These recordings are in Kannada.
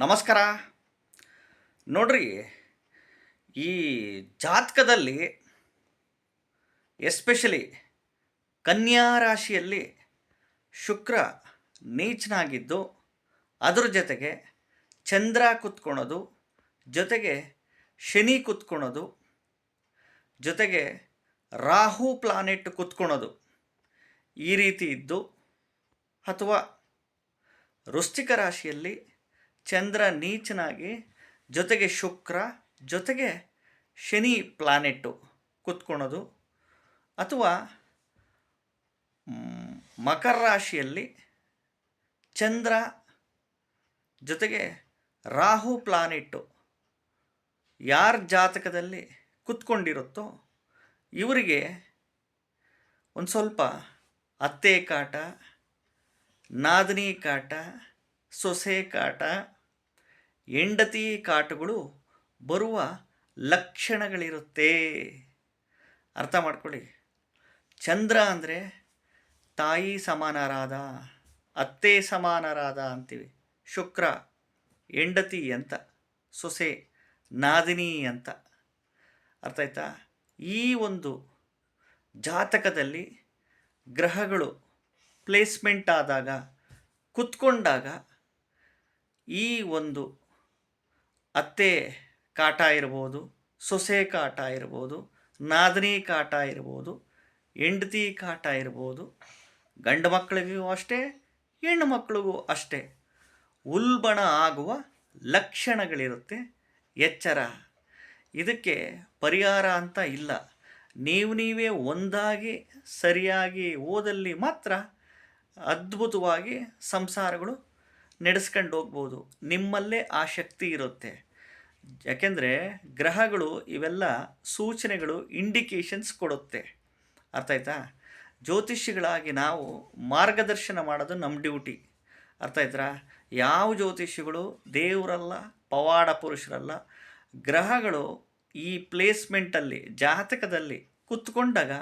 ನಮಸ್ಕಾರ. ನೋಡ್ರಿ, ಈ ಜಾತಕದಲ್ಲಿ ಎಸ್ಪೆಷಲಿ ಕನ್ಯಾ ರಾಶಿಯಲ್ಲಿ ಶುಕ್ರ ನೀಚನಾಗಿದ್ದು, ಅದರ ಜೊತೆಗೆ ಚಂದ್ರ ಕುತ್ಕೊಳೋದು, ಜೊತೆಗೆ ಶನಿ ಕುತ್ಕೊಳೋದು, ಜೊತೆಗೆ ರಾಹು ಪ್ಲಾನೆಟ್ ಕುತ್ಕೊಳೋದು ಈ ರೀತಿ ಇದ್ದು, ಅಥವಾ ವೃಶ್ಚಿಕ ರಾಶಿಯಲ್ಲಿ ಚಂದ್ರ ನೀಚನಾಗಿ ಜೊತೆಗೆ ಶುಕ್ರ, ಜೊತೆಗೆ ಶನಿ ಪ್ಲಾನೆಟ್ಟು ಕುತ್ಕೊಳೋದು ಅಥವಾ ಮಕರ ರಾಶಿಯಲ್ಲಿ ಚಂದ್ರ ಜೊತೆಗೆ ರಾಹು ಪ್ಲಾನೆಟ್ಟು ಯಾರ ಜಾತಕದಲ್ಲಿ ಕುತ್ಕೊಂಡಿರುತ್ತೋ ಇವರಿಗೆ ಒಂದು ಸ್ವಲ್ಪ ಅತ್ತೆ ಕಾಟ, ನಾದಿನಿ ಕಾಟ, ಸೊಸೆ ಕಾಟ ಹೆಂಡತಿ ಕಾಟಗಳು ಬರುವ ಲಕ್ಷಣಗಳಿರುತ್ತೆ. ಅರ್ಥ ಮಾಡ್ಕೊಳ್ಳಿ. ಚಂದ್ರ ಅಂದರೆ ತಾಯಿ ಸಮಾನರಾದ, ಅತ್ತೆ ಸಮಾನರಾದ ಅಂತೀವಿ. ಶುಕ್ರ ಹೆಂಡತಿ ಅಂತ, ಸೊಸೆ ನಾದಿನಿ ಅಂತ. ಅರ್ಥ ಆಯ್ತಾ? ಈ ಒಂದು ಜಾತಕದಲ್ಲಿ ಗ್ರಹಗಳು ಪ್ಲೇಸ್ಮೆಂಟ್ ಆದಾಗ, ಕುತ್ಕೊಂಡಾಗ ಈ ಒಂದು ಅತ್ತೆ ಕಾಟ ಇರ್ಬೋದು, ಸೊಸೆ ಕಾಟ ಇರ್ಬೋದು, ನಾದಿನಿ ಕಾಟ ಇರ್ಬೋದು, ಹೆಂಡತಿ ಕಾಟ ಇರ್ಬೋದು, ಗಂಡು ಮಕ್ಕಳಿಗೂ ಅಷ್ಟೇ, ಹೆಣ್ಣು ಮಕ್ಕಳಿಗೂ ಅಷ್ಟೇ. ಉಲ್ಬಣ ಆಗುವ ಲಕ್ಷಣಗಳಿರುತ್ತೆ ಎಚ್ಚರ. ಇದಕ್ಕೆ ಪರಿಹಾರ ಅಂತ ಇಲ್ಲ. ನೀವು ನೀವೇ ಒಂದಾಗಿ, ಸರಿಯಾಗಿ ಓದಲ್ಲಿ ಮಾತ್ರ ಅದ್ಭುತವಾಗಿ ಸಂಸಾರಗಳು ನಡೆಸ್ಕೊಂಡು ಹೋಗ್ಬೋದು. ನಿಮ್ಮಲ್ಲೇ ಆ ಶಕ್ತಿ ಇರುತ್ತೆ. ಯಾಕೆಂದರೆ ಗ್ರಹಗಳು ಇವೆಲ್ಲ ಸೂಚನೆಗಳು ಇಂಡಿಕೇಶನ್ಸ್ ಕೊಡುತ್ತೆ. ಅರ್ಥ ಆಯ್ತಾ? ಜ್ಯೋತಿಷಿಗಳಾಗಿ ನಾವು ಮಾರ್ಗದರ್ಶನ ಮಾಡೋದು ನಮ್ಮ ಡ್ಯೂಟಿ ಅರ್ಥ ಆಯ್ತಾ ಯಾವ ಜ್ಯೋತಿಷಿಗಳು ದೇವರಲ್ಲ, ಪವಾಡ ಪುರುಷರಲ್ಲ. ಗ್ರಹಗಳು ಈ ಪ್ಲೇಸ್ಮೆಂಟಲ್ಲಿ ಜಾತಕದಲ್ಲಿ ಕುತ್ಕೊಂಡಾಗ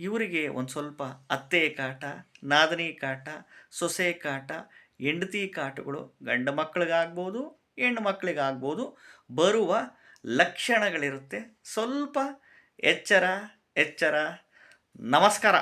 ಇವರಿಗೆ ಒಂದು ಸ್ವಲ್ಪ ಅತ್ತೆ ಕಾಟ, ನಾದನಿ ಕಾಟ, ಸೊಸೆ ಕಾಟ, ಹೆಂಡತಿ ಕಾಟಗಳು ಗಂಡ ಮಕ್ಕಳಿಗಾಗ್ಬೋದು ಹೆಣ್ಣು ಮಕ್ಕಳಿಗಾಗ್ಬೋದು ಬರುವ ಲಕ್ಷಣಗಳಿರುತ್ತೆ. ಸ್ವಲ್ಪ ಎಚ್ಚರ ಎಚ್ಚರ ನಮಸ್ಕಾರ.